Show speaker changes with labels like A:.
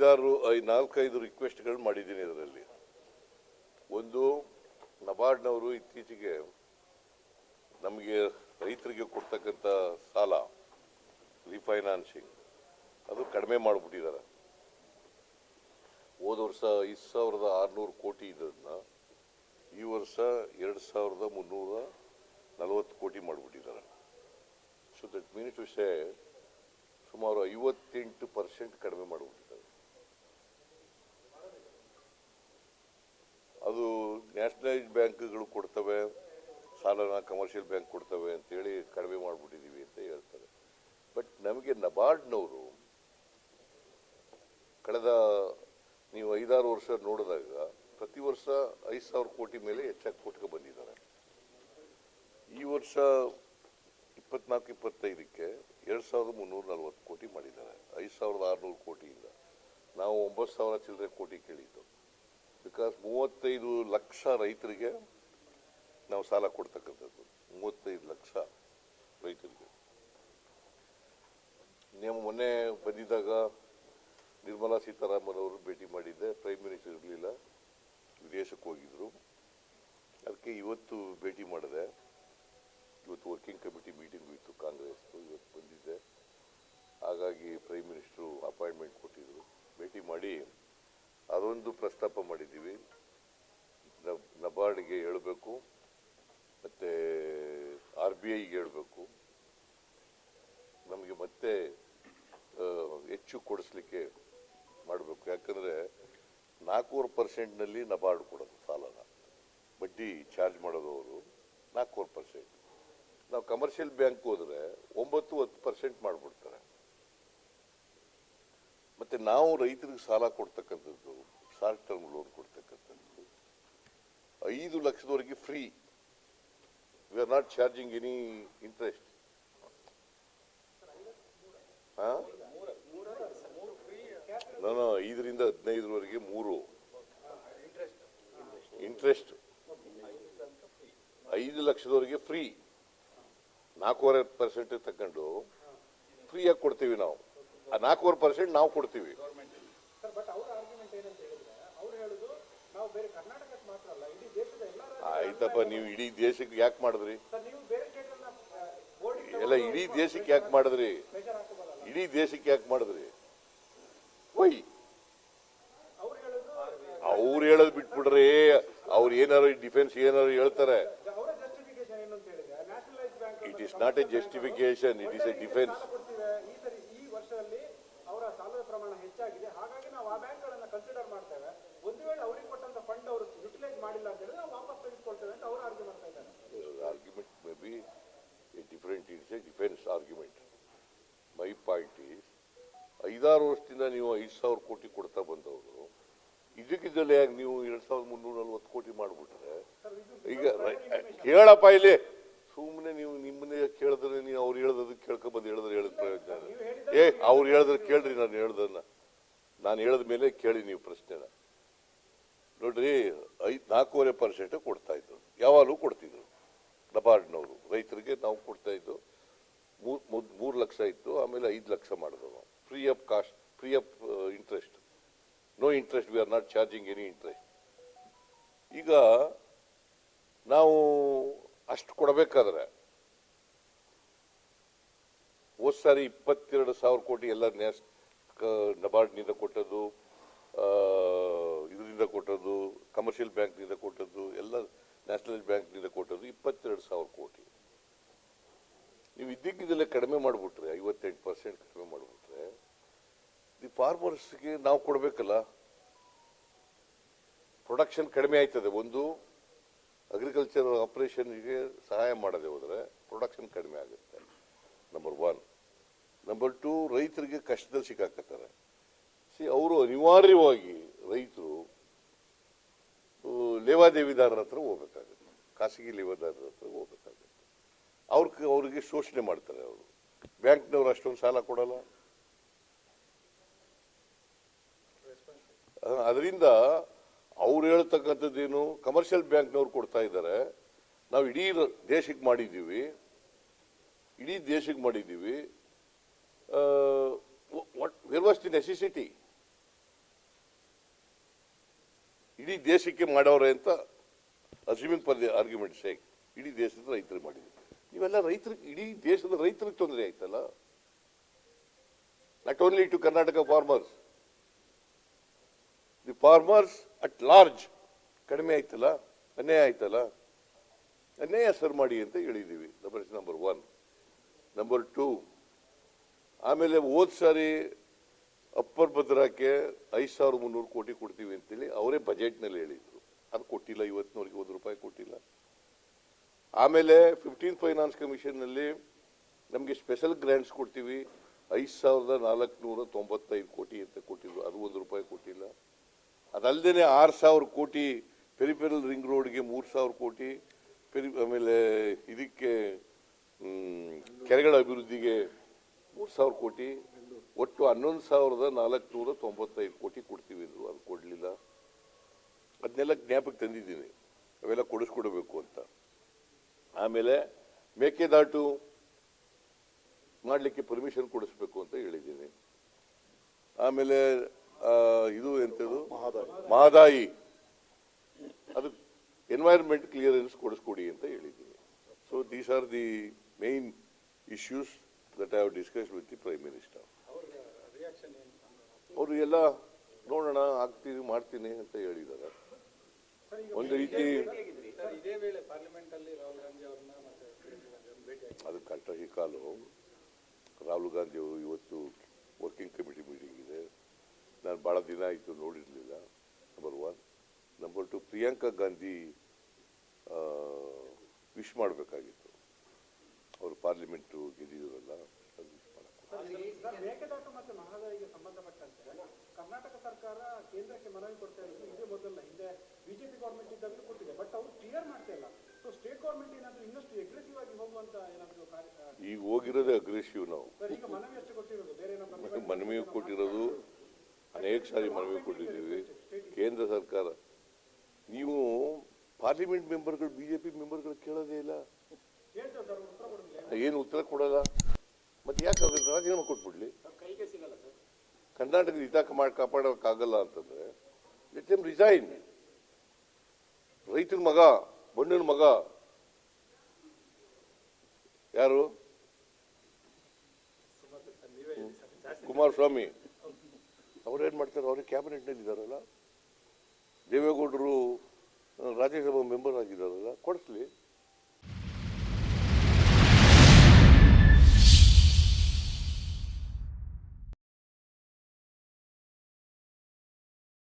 A: ಐದಾರು, ಐ, ನಾಲ್ಕೈದು ರಿಕ್ವೆಸ್ಟ್ಗಳು ಮಾಡಿದ್ದೀನಿ ಇದರಲ್ಲಿ. ಒಂದು, ನಬಾರ್ಡ್ನವರು ಇತ್ತೀಚೆಗೆ ನಮಗೆ ರೈತರಿಗೆ ಕೊಡ್ತಕ್ಕಂಥ ಸಾಲ ರಿಫೈನಾನ್ಸಿಂಗ್ ಅದು ಕಡಿಮೆ ಮಾಡಿಬಿಟ್ಟಿದ್ದಾರೆ. ಹೋದ ವರ್ಷ ಐದು ಸಾವಿರದ ಆರುನೂರು ಕೋಟಿ ಇದ್ದದನ್ನ ಈ ವರ್ಷ ಎರಡು ಸಾವಿರದ ಮುನ್ನೂರ ನಲವತ್ತು ಕೋಟಿ ಮಾಡಿಬಿಟ್ಟಿದ್ದಾರೆ. ಸೊ ದಟ್ ಮೀನ್ಸ್ ಸೇ ಸುಮಾರು ಐವತ್ತೆಂಟು ಪರ್ಸೆಂಟ್ ಕಡಿಮೆ ಮಾಡಿಬಿಟ್ಟಿದ್ದಾರೆ ಅದು ನ್ಯಾಷನಲೈಸ್ಡ್ ಬ್ಯಾಂಕ್ಗಳು ಕೊಡ್ತವೆ, ಸಾಲನ ಕಮರ್ಷಿಯಲ್ ಬ್ಯಾಂಕ್ ಕೊಡ್ತವೆ ಅಂತೇಳಿ ಕಡಿಮೆ ಮಾಡಿಬಿಟ್ಟಿದ್ದೀವಿ ಅಂತ ಹೇಳ್ತಾರೆ. ಬಟ್ ನಮಗೆ ನಬಾರ್ಡ್ನವರು ಕಳೆದ ನೀವು ಐದಾರು ವರ್ಷ ನೋಡಿದಾಗ ಪ್ರತಿ ವರ್ಷ ಐದು ಸಾವಿರ ಕೋಟಿ ಮೇಲೆ ಹೆಚ್ಚಾಗಿ ಕೊಟ್ಕೊ ಬಂದಿದ್ದಾರೆ. ಈ ವರ್ಷ ಇಪ್ಪತ್ನಾಲ್ಕು, ಇಪ್ಪತ್ತೈದಕ್ಕೆ ಎರಡು ಸಾವಿರದ ಮುನ್ನೂರ ನಲ್ವತ್ತು ಕೋಟಿ ಮಾಡಿದ್ದಾರೆ. ಐದು ಸಾವಿರದ ಆರುನೂರು ಕೋಟಿಯಿಂದ. ನಾವು ಒಂಬತ್ತು ಸಾವಿರ ಚಿಲ್ಲರೆ ಕೋಟಿ ಕೇಳಿದ್ದು. ಬಿಕಾಸ್ ಮೂವತ್ತೈದು ಲಕ್ಷ ರೈತರಿಗೆ ನಾವು ಸಾಲ ಕೊಡ್ತಕ್ಕಂಥದ್ದು. ಮೂವತ್ತೈದು ಲಕ್ಷ ರೈತರಿಗೆ. ನೀವು ಮೊನ್ನೆ ಬಂದಿದ್ದಾಗ ನಿರ್ಮಲಾ ಸೀತಾರಾಮನ್ ಅವರು ಭೇಟಿ ಮಾಡಿದ್ದೆ. ಪ್ರೈಮ್ ಮಿನಿಸ್ಟರ್ ಇರಲಿಲ್ಲ. ವಿದೇಶಕ್ಕೆ ಹೋಗಿದ್ರು. ಅದಕ್ಕೆ ಇವತ್ತು ಭೇಟಿ ಮಾಡಿದೆ. ಇವತ್ತು ವರ್ಕಿಂಗ್ ಕಮಿಟಿ ಮೀಟಿಂಗ್ ಇತ್ತು ಕಾಂಗ್ರೆಸ್ ಇವತ್ತು ಬಂದಿದ್ದೆ. ಹಾಗಾಗಿ ಪ್ರೈಮ್ ಮಿನಿಸ್ಟ್ರು ಅಪಾಯಿಂಟ್ಮೆಂಟ್ ಮಾಡಿ ಅದೊಂದು ಪ್ರಸ್ತಾಪ ಮಾಡಿದ್ದೀವಿ. ನಬ್- ನಬಾರ್ಡ್ಗೆ ಹೇಳಬೇಕು, ಮತ್ತು ಆರ್ ಬಿ ಐಗೆ ಹೇಳಬೇಕು. ನಮಗೆ ಮತ್ತೆ ಹೆಚ್ಚು ಕೊಡಿಸ್ಲಿಕ್ಕೆ ಮಾಡಬೇಕು. ಯಾಕಂದರೆ ನಾಲ್ಕೂವರೆ ಪರ್ಸೆಂಟ್ನಲ್ಲಿ ನಬಾರ್ಡ್ ಕೊಡೋದು ಸಾಲನ. ಬಡ್ಡಿ ಚಾರ್ಜ್ ಮಾಡೋದು ಅವರು ನಾಲ್ಕೂವರೆ ಪರ್ಸೆಂಟ್. ನಾವು ಕಮರ್ಷಿಯಲ್ ಬ್ಯಾಂಕ್ ಹೋದರೆ ಒಂಬತ್ತು ಹತ್ತು ಪರ್ಸೆಂಟ್ ಮಾಡಿಬಿಡ್ತಾರೆ. ಮತ್ತು ನಾವು ರೈತರಿಗೆ ಸಾಲ ಕೊಡ್ತಕ್ಕಂಥದ್ದು ಶಾರ್ಟ್ ಟರ್ಮ್ ಲೋನ್ ಕೊಡ್ತಕ್ಕಂಥದ್ದು. ಐದು ಲಕ್ಷದವರೆಗೆ free we are not charging any interest ಹಾಂ? ನಾನು ಐದರಿಂದ ಹದಿನೈದರವರೆಗೆ ಮೂರು. ಇಂಟ್ರೆಸ್ಟ್ ಐದು ಲಕ್ಷದವರೆಗೆ ಫ್ರೀ ನಾಲ್ಕೂವರೆ ಪರ್ಸೆಂಟ್ ತಗೊಂಡು ಫ್ರೀಯಾಗಿ ಕೊಡ್ತೀವಿ ನಾವು. ಆ ನಾಲ್ಕೂವರೆ ಪರ್ಸೆಂಟ್ ನಾವು ಕೊಡ್ತೀವಿ. ಆಯ್ತಪ್ಪ ನೀವು ಇಡೀ ದೇಶಕ್ಕೆ ಯಾಕೆ ಮಾಡಿದ್ರಿ? ಎಲ್ಲ ಇಡೀ ದೇಶಕ್ಕೆ ಯಾಕೆ ಮಾಡಿದ್ರಿ? ಇಡೀ ದೇಶಕ್ಕೆ ಯಾಕೆ ಮಾಡಿದ್ರಿ? ಒಯ್
B: ಅವ್ರು ಹೇಳುದು
A: ಬಿಟ್ಬಿಡ್ರಿ. ಅವ್ರು ಏನಾರು ಡಿಫೆನ್ಸ್ ಏನಾರು ಹೇಳ್ತಾರೆ. It is not a justification it is a defence
B: ಸಾಲ ಕೊಡ್ತೀವಿ ಈ ಸರಿ ಈ ವರ್ಷದಲ್ಲಿ ಅವರ ಸಾಲದ ಪ್ರಮಾಣ ಹೆಚ್ಚಾಗಿದೆ ಹಾಗಾಗಿ ನಾವು ಆ ಬ್ಯಾಂಕ್ಗಳನ್ನ ಕನ್ಸಿಡರ್ ಮಾಡ್ತೇವೆ ಒಂದು ವೇಳೆ ಅವ್ರಿಗೆ ಕೊಟ್ಟಂತ ಫಂಡ್ ಅವರು ಯುಟಿಲೈಸ್ ಮಾಡಿಲ್ಲ ಅಂತ ಹೇಳಿದ್ರೆ ನಾವು ವಾಪಸ್ ತೆಗೆದುಕೊಳ್ತೇವೆ ಅಂತ ಅವ್ರು ಆರ್ಗ್ಯೂ ಮಾಡ್ತಾ ಇದ್ದಾರೆ
A: argument may be a different, it's a defense argument. My point is, ಐದಾರು ವರ್ಷದಿಂದ ನೀವು ಐದು ಸಾವಿರ ಕೋಟಿ ಕೊಡ್ತಾ ಬಂದವರು ಇದಕ್ಕಿದ್ದಲ್ಲೇ ಯಾಕೆ ನೀವು ಎರಡ್ ಸಾವಿರದ ಮುನ್ನೂರ ನಲ್ವತ್ತು ಕೋಟಿ ಮಾಡಿಬಿಟ್ರೆ ಈಗ ಕೇಳಪ್ಪ ಇಲ್ಲಿ. ಸುಮ್ಮನೆ ನೀವು ನಿಮ್ಮನ್ನೇ ಕೇಳಿದ್ರೆ ನೀವು ಅವ್ರು ಕೇಳ್ಕೊಂಡ್ ಬಂದ್ ಹೇಳಿದ್ರೆ ಹೇಳಿದ ಪ್ರಯೋಜನ. ಏ ಅವ್ರು ಹೇಳಿದ್ರೆ ಕೇಳ್ರಿ ನಾನು ಹೇಳ್ದನ್ನ. ನಾನು ಹೇಳಿದ ಮೇಲೆ ಕೇಳಿ ನೀವು ಪ್ರಶ್ನೆನ. ನೋಡ್ರಿ ಐದು ನಾಲ್ಕೂವರೆ ಪರ್ಸೆಂಟ್ ಕೊಡ್ತಾ ಇದ್ರು. ಯಾವಾಗಲೂ ಕೊಡ್ತಿದ್ರು. ನಬಾರ್ಡ್ನವರು ರೈತರಿಗೆ ನಾವು ಕೊಡ್ತಾ ಇದ್ದು ಮೂರು ಮೂರು ಲಕ್ಷ ಇತ್ತು ಆಮೇಲೆ ಐದು ಲಕ್ಷ ಮಾಡಿದ್ರು ನಾವು. Free of cost of interest no interest we are not charging any interest ಈಗ ನಾವು ಅಷ್ಟು ಕೊಡಬೇಕಾದ್ರೆ ಹೋದ್ ಸಾರಿ ಇಪ್ಪತ್ತೆರಡು ಸಾವಿರ ಕೋಟಿ ಎಲ್ಲ ನ್ಯಾಸ್ ನಬಾರ್ಡ್ನಿಂದ ಕೊಟ್ಟದ್ದು ಇದರಿಂದ ಕೊಟ್ಟದ್ದು ಕಮರ್ಷಿಯಲ್ ಬ್ಯಾಂಕ್ನಿಂದ ಕೊಟ್ಟದ್ದು, ಎಲ್ಲ ನ್ಯಾಷನಲ್ ಬ್ಯಾಂಕ್ನಿಂದ ಕೊಟ್ಟದ್ದು ಇಪ್ಪತ್ತೆರಡು ಸಾವಿರ ಕೋಟಿ. ನೀವು ಇದ್ದಕ್ಕಿದ್ದಲ್ಲೇ ಕಡಿಮೆ ಮಾಡಿಬಿಟ್ರೆ, ಐವತ್ತೆಂಟು ಪರ್ಸೆಂಟ್ ಕಡಿಮೆ ಮಾಡಿಬಿಟ್ರೆ. ದಿ ಫಾರ್ಮರ್ಸ್ಗೆ ನಾವು ಕೊಡಬೇಕಲ್ಲ? ಪ್ರೊಡಕ್ಷನ್ ಕಡಿಮೆ ಆಯ್ತದೆ. ಒಂದು ಅಗ್ರಿಕಲ್ಚರ್ ಆಪರೇಷನ್ಗೆ ಸಹಾಯ ಮಾಡದೆ ಹೋದರೆ ಪ್ರೊಡಕ್ಷನ್ ಕಡಿಮೆ ಆಗುತ್ತೆ ನಂಬರ್ ಒನ್ ನಂಬರ್ ಟು ರೈತರಿಗೆ ಕಷ್ಟದಲ್ಲಿ ಸಿಕ್ಕಾಕತ್ತಾರೆ. ಸಿ ಅವರು ಅನಿವಾರ್ಯವಾಗಿ ರೈತರು ಲೇವಾದೇವಿದಾರರ ಹತ್ರ ಹೋಗ್ಬೇಕಾಗುತ್ತೆ. ಖಾಸಗಿ ಲೇವಾದಾರರ ಹತ್ರ ಹೋಗ್ಬೇಕಾಗುತ್ತೆ. ಅವ್ರಿಗೆ ಅವರಿಗೆ ಶೋಷಣೆ ಮಾಡ್ತಾರೆ ಅವರು. ಬ್ಯಾಂಕ್ನವ್ರು ಅಷ್ಟೊಂದು ಸಾಲ ಕೊಡಲ್ಲ. ಅದರಿಂದ ಅವ್ರು ಹೇಳ್ತಕ್ಕಂಥದ್ದೇನು ಕಮರ್ಷಿಯಲ್ ಬ್ಯಾಂಕ್ನವ್ರು ಕೊಡ್ತಾ ಇದ್ದಾರೆ. ನಾವು ಇಡೀ ದೇಶಕ್ಕೆ ಮಾಡಿದ್ದೀವಿ. ಇಡೀ ದೇಶಕ್ಕೆ ಮಾಡಿದ್ದೀವಿ. ವೆರ್ ವಾಸ್ ದಿ ನೆಸೆಸಿಟಿ ಇಡೀ ದೇಶಕ್ಕೆ ಮಾಡವ್ರೆ ಅಂತ assuming for the argument sake ಇಡೀ ದೇಶದ ರೈತರಿಗೆ ಮಾಡಿದ್ದೀವಿ ನೀವೆಲ್ಲ ರೈತರಿಗೆ ಇಡೀ ದೇಶದ ರೈತರಿಗೆ ತೊಂದರೆ ಆಯ್ತಲ್ಲ? Not only to Karnataka farmers farmers at large ಕಡಿಮೆ ಆಯ್ತಲ್ಲ? ಅನ್ಯಾಯ ಆಯ್ತಲ್ಲ? ಅನ್ಯಾಯ ಸರ್ ಮಾಡಿ ಅಂತ ಹೇಳಿದ್ದೀವಿ number number one number two ಆಮೇಲೆ ಹೋದ ಸಾರಿ ಅಪ್ಪರ್ ಭದ್ರಾಕ್ಕೆ ಐದು ಸಾವಿರ ಮುನ್ನೂರು ಕೋಟಿ ಕೊಡ್ತೀವಿ ಅಂತೇಳಿ ಅವರೇ ಬಜೆಟ್ನಲ್ಲಿ ಹೇಳಿದರು. ಅದು ಕೊಟ್ಟಿಲ್ಲ, ಇವತ್ತಿನವರೆಗೆ ಒಂದು ರೂಪಾಯಿ ಕೊಟ್ಟಿಲ್ಲ. ಆಮೇಲೆ ಫಿಫ್ಟೀನ್ ಫೈನಾನ್ಸ್ ಕಮಿಷನ್ನಲ್ಲಿ ನಮಗೆ ಸ್ಪೆಷಲ್ ಗ್ರ್ಯಾಂಟ್ಸ್ ಕೊಡ್ತೀವಿ. ಐದು ಸಾವಿರದ ನಾಲ್ಕುನೂರ ತೊಂಬತ್ತೈದು ಕೋಟಿ ಅಂತ ಕೊಟ್ಟಿದ್ರು. ಅದು ಒಂದು ರೂಪಾಯಿ ಕೊಟ್ಟಿಲ್ಲ. ಅದಲ್ಲದೆ ಆರು ಸಾವಿರ ಕೋಟಿ ಪೆರಿಫೆರಲ್ ರಿಂಗ್ ರೋಡ್ಗೆ ಮೂರು ಸಾವಿರ ಕೋಟಿ ಪೆರಿ, ಆಮೇಲೆ ಇದಕ್ಕೆ ಕೆರೆಗಳ ಅಭಿವೃದ್ಧಿಗೆ ಮೂರು ಸಾವಿರ ಕೋಟಿ, ಒಟ್ಟು ಹನ್ನೊಂದು ಸಾವಿರದ ನಾಲ್ಕುನೂರ ತೊಂಬತ್ತೈದು ಕೋಟಿ ಕೊಡ್ತೀವಿ ಅಂದರು, ಅದು ಕೊಡಲಿಲ್ಲ. ಅದನ್ನೆಲ್ಲ ಜ್ಞಾಪಕ ತಂದಿದ್ದೀನಿ. ಅವೆಲ್ಲ ಕೊಡಿಸ್ಕೊಡ್ಬೇಕು ಅಂತ. ಆಮೇಲೆ ಮೇಕೆದಾಟು ಮಾಡಲಿಕ್ಕೆ ಪರ್ಮಿಷನ್ ಕೊಡಿಸ್ಬೇಕು ಅಂತ ಹೇಳಿದ್ದೀನಿ. ಆಮೇಲೆ ಇದು ಎಂಥದ್ದು ಮಹದಾಯಿ ಅದು ಎನ್ವೈರನ್ಮೆಂಟ್ ಕ್ಲಿಯರೆನ್ಸ್ ಕೊಡಿಸ್ಕೊಡಿ ಅಂತ ಹೇಳಿದ್ದೀನಿ. So these are the main issues that I have discuss with the prime minister ಅವರು ಎಲ್ಲ ನೋಡೋಣ ಆಗ್ತೀನಿ ಮಾಡ್ತೀನಿ ಅಂತ ಹೇಳಿದ್ದಾರೆ. ಒಂದು ರೀತಿ ಅದು ಕಷ್ಟ ಈ ಕಾಲು. ರಾಹುಲ್ ಗಾಂಧಿ ಅವರು ಇವತ್ತು ವರ್ಕಿಂಗ್ ಕಮಿಟಿ ಮೀಟಿಂಗ್ ಇದೆ. ನಾನು ಭಾಳ ದಿನ ಆಯಿತು ನೋಡಿರಲಿಲ್ಲ number one number two Priyanka Gandhi wish ಮಾಡಬೇಕಾಗಿತ್ತು. ಅವರು ಪಾರ್ಲಿಮೆಂಟು ಗೆದ್ದಿದ್ರಲ್ಲ ಅದು ವಿಶ್
B: ಕರ್ನಾಟಕ ಸರ್ಕಾರ ಕೇಂದ್ರಕ್ಕೆ ಮನವಿ ಕೊಡ್ತಾ ಇರೋದು ಇದೇ ಮೊದಲ ಹಿಂದೆ ಬಿಜೆಪಿ ಗೌರ್ಮೆಂಟ್ ಇದ್ದಾಗಲೂ ಕೊಟ್ಟಿದೆ. ಬಟ್ ಅವರು ಕ್ಲಿಯರ್ ಮಾಡ್ತಾ ಇಲ್ಲ. ಸೊ ಸ್ಟೇಟ್ ಗೌರ್ಮೆಂಟ್ ಏನಾದ್ರು ಇನ್ನಷ್ಟು ಅಗ್ರೆಸಿವ್ ಆಗಿ ಹೋಗುವಂತ ಏನಾದ್ರು
A: ಈಗ ಹೋಗಿರೋದೇ ಅಗ್ರೆಸಿವ್ ನಾವು.
B: ಸರ್ ಈಗ ಮನವಿ ಅಷ್ಟೇ ಕೊಟ್ಟಿರೋದು. ಬೇರೆ
A: ಮನವಿ ಕೊಟ್ಟಿರೋದು ಅನೇಕ ಸಾರಿ ಮನವಿ ಕೊಟ್ಟಿದ್ದೀವಿ. ಕೇಂದ್ರ ಸರ್ಕಾರ ನೀವು ಪಾರ್ಲಿಮೆಂಟ್ ಮೆಂಬರ್ಗಳು ಬಿಜೆಪಿ ಮೆಂಬರ್ಗಳು ಕೇಳೋದೇ ಇಲ್ಲ. ಏನು ಉತ್ತರ ಕೊಡಲ್ಲ. ಮತ್ತೆ ಯಾಕೆ ಅದಕ್ಕೆ ರಾಜೀನಾಮೆ ಕೊಟ್ಬಿಡ್ಲಿ? ಕರ್ನಾಟಕದ ಹಿತ ಮಾಡಿ ಕಾಪಾಡೋಕ್ಕಾಗಲ್ಲ ಅಂತಂದ್ರೆ ಲೆಟ್ ಎಂ ರಿಸೈನ್ ರೈತನ ಮಗ ಬಣ್ಣನ ಮಗ. ಯಾರು? ಕುಮಾರಸ್ವಾಮಿ. ಅವ್ರೇನ್ ಮಾಡ್ತಾರೆ? ಅವ್ರಿಗೆ ಕ್ಯಾಬಿನೆಟ್ನಲ್ಲಿ ಇದ್ದಾರಲ್ಲ ದೇವೇಗೌಡರು ರಾಜ್ಯಸಭಾ ಮೆಂಬರ್ ಆಗಿದ್ದಾರಲ್ಲ ಕೊಡಿಸ್ಲಿ.